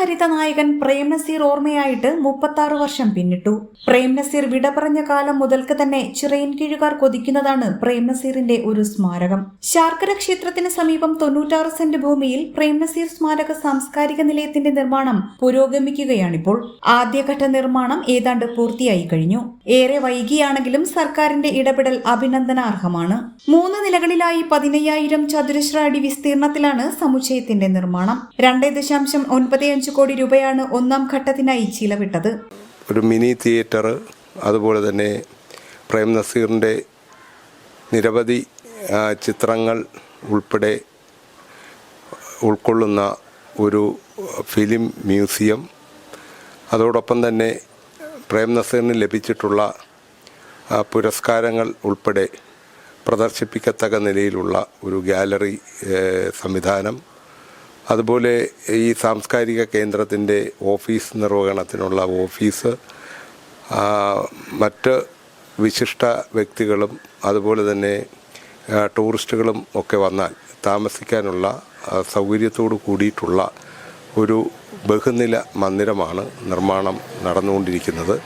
ഹരിത നായകൻ പ്രേംനസീർ ഓർമ്മയായിട്ട് മുപ്പത്താറ് വർഷം പിന്നിട്ടു. പ്രേംനസീർ വിട പറഞ്ഞ കാലം മുതൽക്ക് തന്നെ ചിറയിൻ കീഴുകാർ കൊതിക്കുന്നതാണ് പ്രേംനസീറിന്റെ ഒരു സ്മാരകം. ശാർക്കര ക്ഷേത്രത്തിന് സമീപം തൊണ്ണൂറ്റാറ് സെന്റ് ഭൂമിയിൽ പ്രേംനസീർ സ്മാരക സാംസ്കാരിക നിലയത്തിന്റെ നിർമ്മാണം പുരോഗമിക്കുകയാണിപ്പോൾ. ആദ്യഘട്ട നിർമ്മാണം ഏതാണ്ട് പൂർത്തിയായി കഴിഞ്ഞു. ഏറെ വൈകിയാണെങ്കിലും സർക്കാരിന്റെ ഇടപെടൽ അഭിനന്ദനാർഹമാണ്. മൂന്ന് നിലകളിലായി പതിനയ്യായിരം ചതുരശ്ര അടി വിസ്തീർണത്തിലാണ് സമുച്ചയത്തിന്റെ നിർമ്മാണം. രണ്ട് ദശാംശം ഒൻപത് അഞ്ച് കോടി രൂപയാണ് ഒന്നാം ഘട്ടത്തിനായി ചിലവിട്ടത്. ഒരു മിനി തിയേറ്റർ അതുപോലെ തന്നെ പ്രേം നസീറിന്റെ നിരവധി ചിത്രങ്ങൾ ഉൾപ്പെടെ ഉൾക്കൊള്ളുന്ന ഒരു ഫിലിം മ്യൂസിയം. അതോടൊപ്പം തന്നെ പ്രേം നസീറിന് ലഭിച്ചിട്ടുള്ള പുരസ്കാരങ്ങൾ ഉൾപ്പെടെ പ്രദർശിപ്പിക്കത്തക്ക നിലയിലുള്ള ഒരു ഗാലറി സംവിധാനം. അതുപോലെ ഈ സാംസ്കാരിക കേന്ദ്രത്തിന്റെ ഓഫീസ് നിർവഹണത്തിനുള്ള ഓഫീസ് മറ്റ് വിശിഷ്ട വ്യക്തികളും അതുപോലെ തന്നെ ടൂറിസ്റ്റുകളും ഒക്കെ വന്നാൽ താമസിക്കാനുള്ള സൗകര്യത്തോടു കൂടിയിട്ടുള്ള ഒരു ബഹുനില മന്ദിരമാണ് നിർമ്മാണം നടന്നുകൊണ്ടിരിക്കുന്നത്.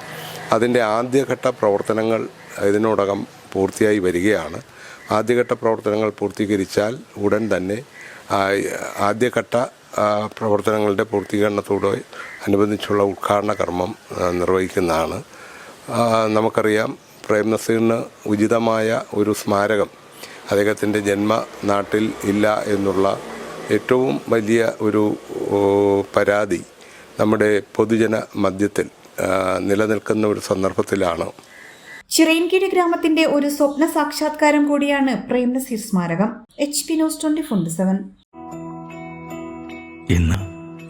അതിന്റെ ആദ്യഘട്ട പ്രവർത്തനങ്ങൾ ഇതിനോടകം പൂർത്തിയായി വരികയാണ്. ആദ്യഘട്ട പ്രവർത്തനങ്ങൾ പൂർത്തീകരിച്ചാൽ ഉടൻ തന്നെ ആദ്യഘട്ട പ്രവർത്തനങ്ങളുടെ പൂർത്തീകരണത്തോട് അനുബന്ധിച്ചുള്ള ഉദ്ഘാടന കർമ്മം നിർവഹിക്കുന്നതാണ്. നമുക്കറിയാം പ്രേം നസീറിന് ഉചിതമായ ഒരു സ്മാരകം അദ്ദേഹത്തിന്റെ ജന്മ നാട്ടിൽ ഇല്ല എന്നുള്ള ഏറ്റവും വലിയ ഒരു പരാതി നമ്മുടെ പൊതുജന മധ്യത്തിൽ നിലനിൽക്കുന്ന ഒരു സന്ദർഭത്തിലാണ്. ചിറയൻകീഴ് ഗ്രാമത്തിന്റെ ഒരു സ്വപ്ന സാക്ഷാത്കാരം കൂടിയാണ് പ്രേംനസീർ സ്മാരകം. H P news twenty four seven. ഇന്ന്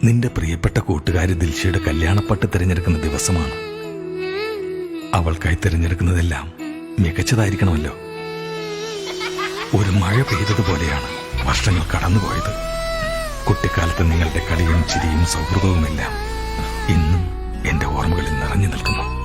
നിന്റെ പ്രിയപ്പെട്ട കൂട്ടുകാരി ദിൽഷയുടെ കല്യാണപ്പട്ട് തിരഞ്ഞെടുക്കുന്ന ദിവസമാണ്. അവൾക്കായി തിരഞ്ഞെടുക്കുന്നതെല്ലാം മികച്ചതായിരിക്കണമല്ലോ. ഒരു മഴ പെയ്തതുപോലെയാണ് വർഷങ്ങൾ കടന്നുപോയത്. കുട്ടിക്കാലത്ത് നിങ്ങളുടെ കളിയും ചിരിയും സൗഹൃദവുമെല്ലാം ഇന്നും എന്റെ ഓർമ്മകളിൽ നിറഞ്ഞു നിൽക്കുന്നു.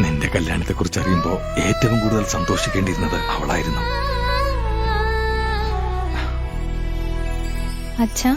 നിന്റെ കല്യാണത്തെക്കുറിച്ച് അറിയുമ്പോൾ ഏറ്റവും കൂടുതൽ സന്തോഷിക്കേണ്ടിയിരുന്നത് അവളായിരുന്നു. അച്ഛാ.